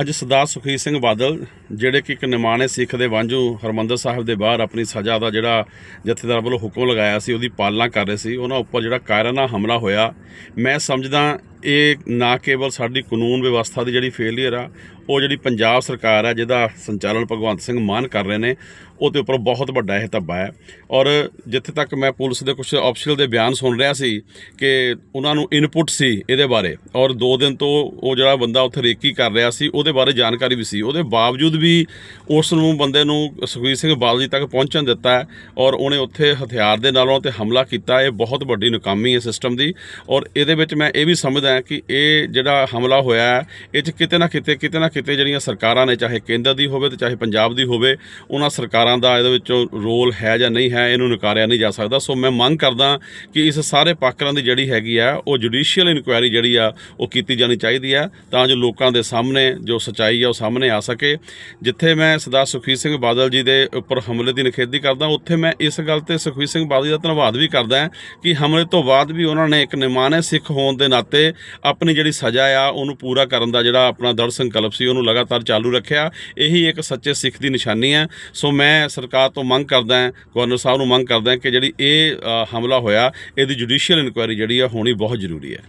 ਅੱਜ ਸਰਦਾਰ ਸੁਖਬੀਰ ਸਿੰਘ ਬਾਦਲ, ਜਿਹੜੇ ਕਿ ਇੱਕ ਨਿਮਾਣੇ ਸਿੱਖ ਦੇ ਵਾਂਝੂ ਹਰਮੰਦਰ ਸਾਹਿਬ ਦੇ ਬਾਹਰ ਆਪਣੀ ਸਜ਼ਾ ਦਾ ਜਿਹੜਾ ਜਥੇਦਾਰ ਵੱਲੋਂ ਹੁਕਮ ਲਗਾਇਆ ਸੀ, ਉਹਦੀ ਪਾਲਣਾ ਕਰ ਰਹੇ ਸੀ, ਉਹਨਾਂ ਉੱਪਰ ਜਿਹੜਾ ਕਾਇਰਾਨਾ ਹਮਲਾ ਹੋਇਆ। ਮੈਂ ਸਮਝਦਾ ਇਹ ਨਾ ਕੇਵਲ ਸਾਡੀ ਕਾਨੂੰਨ ਵਿਵਸਥਾ ਦੀ ਜਿਹੜੀ ਫੇਲਿਅਰ ਆ ਉਹ ਜਿਹੜੀ ਪੰਜਾਬ ਸਰਕਾਰ ਹੈ, ਜਿਹਦਾ ਸੰਚਾਲਨ ਭਗਵੰਤ ਸਿੰਘ ਮਾਨ ਕਰ ਰਹੇ ਨੇ, ਉਹਦੇ ਉੱਪਰ ਬਹੁਤ ਵੱਡਾ ਇਹ ਧੱਬਾ ਹੈ। ਔਰ ਜਿੱਥੇ ਤੱਕ ਮੈਂ ਪੁਲਿਸ ਦੇ ਕੁਝ ਅਫਸਰ ਦੇ ਬਿਆਨ ਸੁਣ ਰਿਹਾ ਸੀ ਕਿ ਉਹਨਾਂ ਨੂੰ ਇਨਪੁਟ ਸੀ ਇਹਦੇ ਬਾਰੇ, ਔਰ 2 ਦਿਨ ਤੋਂ ਉਹ ਜਿਹੜਾ ਬੰਦਾ ਉੱਥੇ ਰੇਕੀ ਕਰ ਰਿਹਾ ਸੀ, ਉਹਦੇ ਬਾਰੇ ਜਾਣਕਾਰੀ ਵੀ ਸੀ। ਉਹਦੇ ਬਾਵਜੂਦ ਵੀ ਉਸ ਨੂੰ ਬੰਦੇ ਨੂੰ ਸੁਖਬੀਰ ਸਿੰਘ ਬਾਦਲ ਜੀ ਤੱਕ ਪਹੁੰਚਣ ਦਿੱਤਾ ਔਰ ਉਹਨੇ ਉੱਥੇ ਹਥਿਆਰ ਦੇ ਨਾਲ ਉਹਨਾਂ ਤੇ ਹਮਲਾ ਕੀਤਾ, ਇਹ ਬਹੁਤ ਵੱਡੀ ਨਕਾਮੀ ਹੈ ਸਿਸਟਮ ਦੀ। ਔਰ ਇਹਦੇ ਵਿੱਚ ਮੈਂ ਇਹ ਵੀ ਸਮਝਦਾ ਕਿ ਇਹ ਜਿਹੜਾ ਹਮਲਾ ਹੋਇਆ ਇਹ 'ਚ ਕਿਤੇ ਨਾ ਕਿਤੇ ਕਿਤੇ ਨਾ ਕਿਤੇ ਜਿਹੜੀਆਂ ਸਰਕਾਰਾਂ ਨੇ, ਚਾਹੇ ਕੇਂਦਰ ਦੀ ਹੋਵੇ ਤੇ ਚਾਹੇ ਪੰਜਾਬ ਦੀ ਹੋਵੇ, ਉਹਨਾਂ ਸਰਕਾਰਾਂ ਦਾ ਇਹਦੇ ਵਿੱਚੋਂ ਰੋਲ ਹੈ ਜਾਂ ਨਹੀਂ ਹੈ, ਇਹਨੂੰ ਨਕਾਰਿਆ ਨਹੀਂ ਜਾ ਸਕਦਾ। ਸੋ ਮੈਂ ਮੰਗ ਕਰਦਾ ਕਿ ਇਸ ਸਾਰੇ ਪਾਕਰਾਂ ਦੀ ਜਿਹੜੀ ਹੈਗੀ ਆ, ਉਹ ਜੁਡੀਸ਼ੀਅਲ ਇਨਕੁਆਇਰੀ ਜਿਹੜੀ ਆ, ਉਹ ਕੀਤੀ ਜਾਣੀ ਚਾਹੀਦੀ ਆ, ਤਾਂ ਜੋ ਲੋਕਾਂ ਦੇ ਸਾਹਮਣੇ ਜੋ ਸਚਾਈ ਆ, ਉਹ ਸਾਹਮਣੇ ਆ ਸਕੇ। ਜਿੱਥੇ ਮੈਂ ਸਰਦਾਰ ਸੁਖਬੀਰ ਸਿੰਘ ਬਾਦਲ ਜੀ ਦੇ ਉੱਪਰ ਹਮਲੇ ਦੀ ਨਿਖੇਧੀ ਕਰਦਾ, ਉੱਥੇ ਮੈਂ ਇਸ ਗੱਲ ਤੇ ਸੁਖਬੀਰ ਸਿੰਘ ਬਾਦਲ ਜੀ ਦਾ ਧੰਨਵਾਦ ਵੀ ਕਰਦਾ ਕਿ ਹਮਲੇ ਤੋਂ ਬਾਅਦ ਵੀ ਉਹਨਾਂ ਨੇ ਇੱਕ ਨਿਮਾਣੇ ਸਿੱਖ ਹੋਣ ਦੇ ਨਾਤੇ ਆਪਣੀ ਜਿਹੜੀ ਸਜ਼ਾ ਆ, ਉਹਨੂੰ ਪੂਰਾ ਕਰਨ ਦਾ ਜਿਹੜਾ ਆਪਣਾ ਦ੍ਰਿੜ ਸੰਕਲਪ ਸੀ ਉਹਨੂੰ ਲਗਾਤਾਰ ਚਾਲੂ ਰੱਖਿਆ। ਇਹੀ ਇੱਕ ਸੱਚੇ ਸਿੱਖ ਦੀ ਨਿਸ਼ਾਨੀ ਹੈ। ਸੋ ਮੈਂ ਸਰਕਾਰ ਤੋਂ ਮੰਗ ਕਰਦਾ ਹਾਂ, ਗਵਰਨਰ ਸਾਹਿਬ ਨੂੰ ਮੰਗ ਕਰਦਾ ਕਿ ਜਿਹੜੀ ਇਹ ਹਮਲਾ ਹੋਇਆ, ਇਹਦੀ ਜੁਡੀਸ਼ੀਅਲ ਇਨਕੁਆਇਰੀ ਜਿਹੜੀ ਆ ਹੋਣੀ ਬਹੁਤ ਜ਼ਰੂਰੀ ਹੈ।